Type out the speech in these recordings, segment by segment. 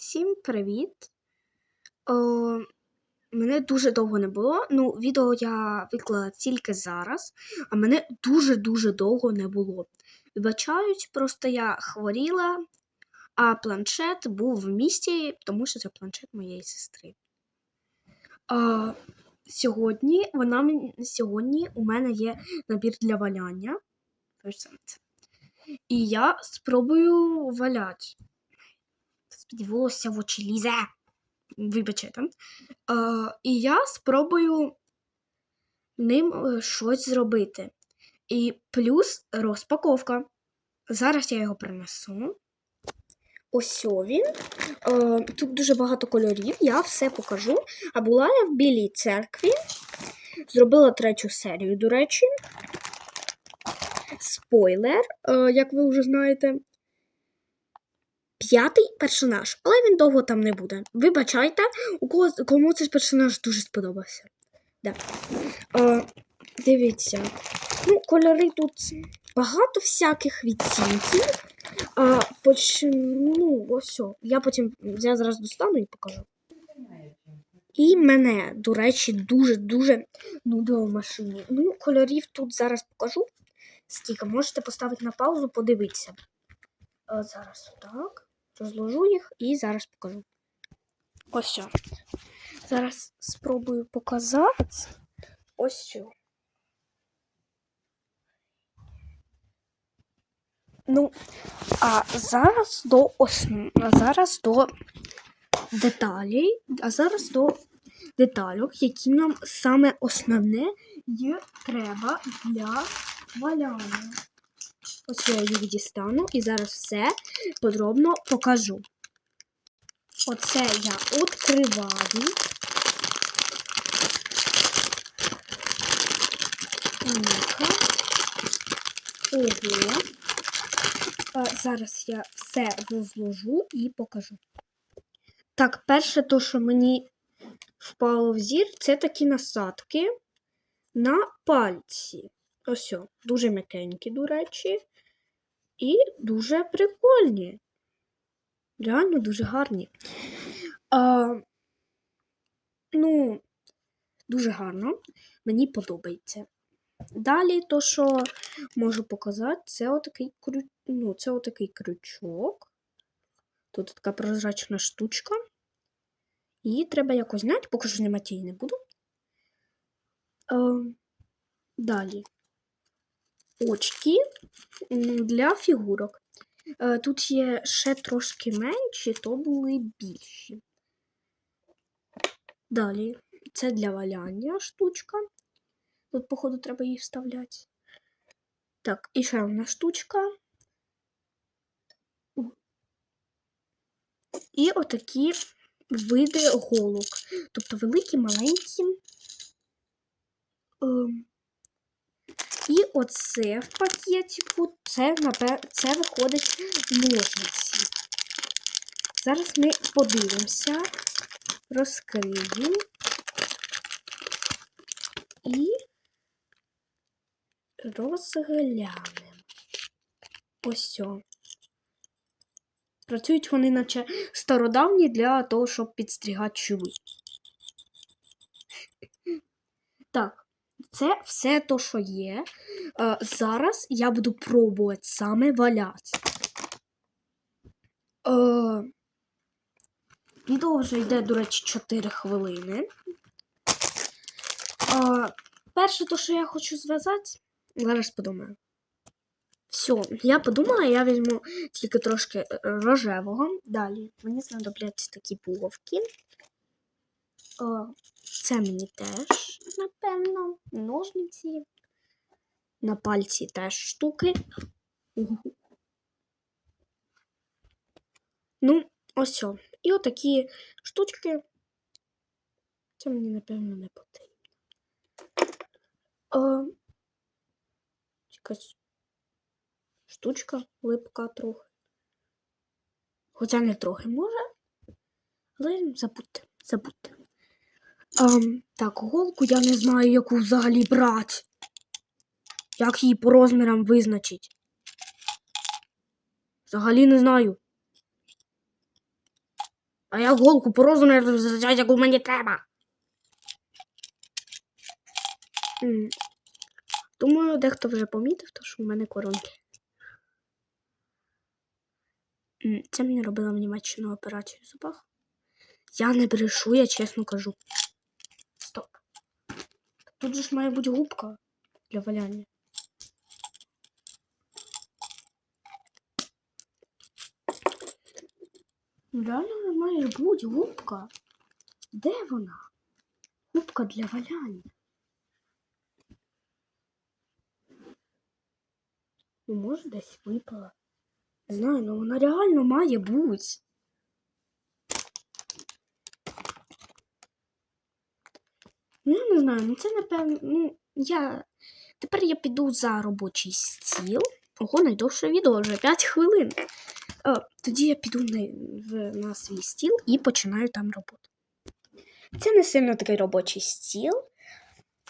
Всім привіт! О, мене дуже довго не було. Ну, відео я виклала тільки зараз, а мене дуже-дуже довго не було. Вибачають, просто я хворіла, а планшет був в місті, тому що це планшет моєї сестри. А, сьогодні, вона, сьогодні у мене є набір для валяння. І я спробую валяти. Господи, волосся в очі лізе. Вибачайте. Е, і я спробую ним е, щось зробити. І плюс розпаковка. Зараз я його принесу. Ось він. Е, тут дуже багато кольорів, я все покажу. А була я в Білій церкві. Зробила третю серію, до речі. Спойлер, е, як ви вже знаєте п'ятий персонаж, але він довго там не буде. Вибачайте, у кого, кому цей персонаж дуже сподобався. Да. Е, дивіться. Ну, кольори тут багато всяких відцінків. А, поч... ну, ось. Я потім я зараз достану і покажу. І мене, до речі, дуже-дуже нудило в машині. Ну, кольорів тут зараз покажу. Скільки можете поставити на паузу, подивитися. Зараз так розложу їх і зараз покажу. Ось що. Зараз спробую показати. Ось що. Ну, а зараз до осн... а зараз до деталей, а зараз до деталюк, які нам саме основне є треба для валяння. Ось я їх дістану і зараз все подробно покажу. Оце я відкриваю. Ого. Зараз я все розложу і покажу. Так, перше, то, що мені впало в зір, це такі насадки на пальці. Ось, дуже м'якенькі, до речі, і дуже прикольні. Реально дуже гарні. А, ну, дуже гарно. Мені подобається. Далі, то, що можу показати, це отакий, крю... ну, це отакий крючок. Тут така прозрачна штучка. І треба якось зняти, поки що знімати її не буду. А, далі очки для фігурок. Е, Тут є ще трошки менші, то були більші. Далі, це для валяння штучка. Тут, походу, треба її вставляти. Так, і ще одна штучка. І отакі види голок. Тобто великі, маленькі. Оце в пакетику, це, це виходить ножниці. Зараз ми подивимося, розкриємо і розглянемо. Ось. Працюють вони, наче стародавні для того, щоб підстрігати чуби. Так, це все то, що є. Е, зараз я буду пробувати саме валяти. Е, відео вже йде, до речі, 4 хвилини. Е, перше, то, що я хочу зв'язати, зараз подумаю. Все, я подумала, я візьму тільки трошки рожевого. Далі мені знадобляться такі пуловки. О, це мені теж, напевно, ножниці. На пальці теж штуки. Ну, ось. І отакі штучки. Це мені, напевно, не потрібно. Якась штучка липка трохи. Хоча не трохи може. Але забудьте, забудьте. Ем, так, голку я не знаю, яку взагалі брати. Як її по розмірам визначити? Взагалі не знаю. А я голку по не розряджаю, яку мені треба. Думаю, дехто вже помітив, то що в мене коронки. Це мені робила в Німеччину операцію зубах. Я не брешу, я чесно кажу. Тут же ж має бути губка для валяння. Ну, Реально має бути губка. Де вона? Губка для валяння. Ну, може, десь випала. Не знаю, ну вона реально має бути. Ну, я не знаю, ну це напевно. Ну, я. Тепер я піду за робочий стіл. Ого, найдовше відео вже 5 хвилин. Е, тоді я піду на, на свій стіл і починаю там роботу. Це не сильно такий робочий стіл.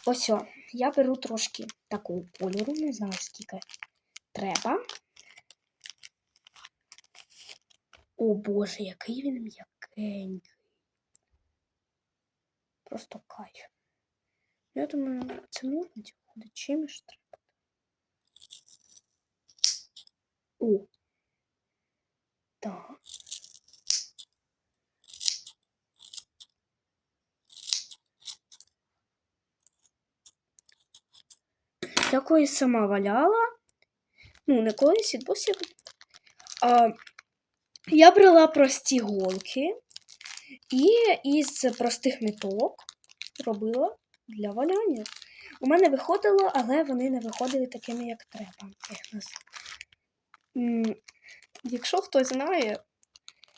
Ось, о, я беру трошки такого кольору, не знаю скільки треба. О Боже, який він м'якенький. Просто кайф. Я думаю, це можна ходить чим ж треба. О. Так. Я колись сама валяла. Ну, не колись відбувся. А, я брала прості голки і із простих ниток робила для валяння. У мене виходило, але вони не виходили такими, як треба. Якщо хтось знає,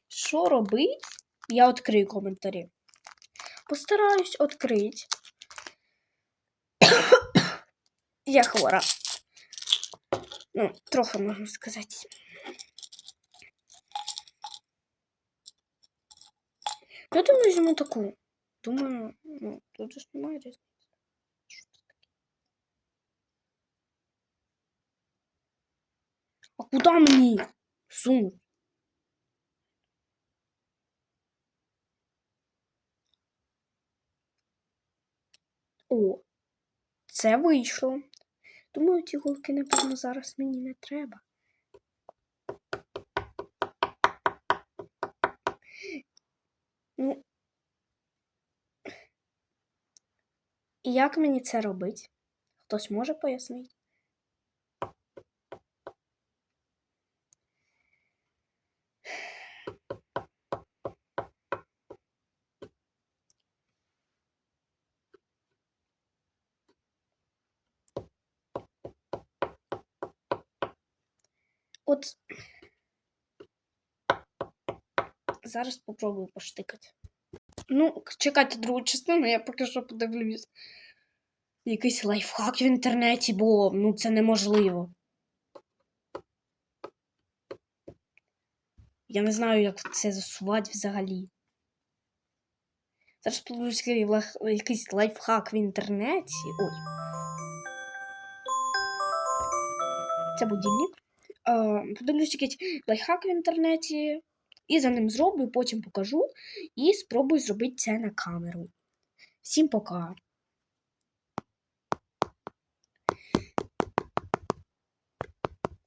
що робить, я відкрию коментарі. Постараюсь відкрити. я хвора. Ну, трохи можна сказати. Я думаю, візьму таку. Думаю, ну, тут же немає різниці. А куди мені сунуть? О, це вийшло. Думаю, ті голки, напевно, зараз мені не треба. Ну, і як мені це робить? Хтось може пояснити? От зараз попробую поштикати. Ну, чекайте другу частину, я поки що подивлюсь. Якийсь лайфхак в інтернеті, бо ну це неможливо. Я не знаю, як це засувати взагалі. Зараз подивлюсь якийсь лайфхак в інтернеті. Ой. Це будильник. Подивлюсь якийсь лайфхак в інтернеті. І за ним зроблю, потім покажу і спробую зробити це на камеру. Всім пока.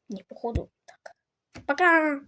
Ні, походу, так. Пока!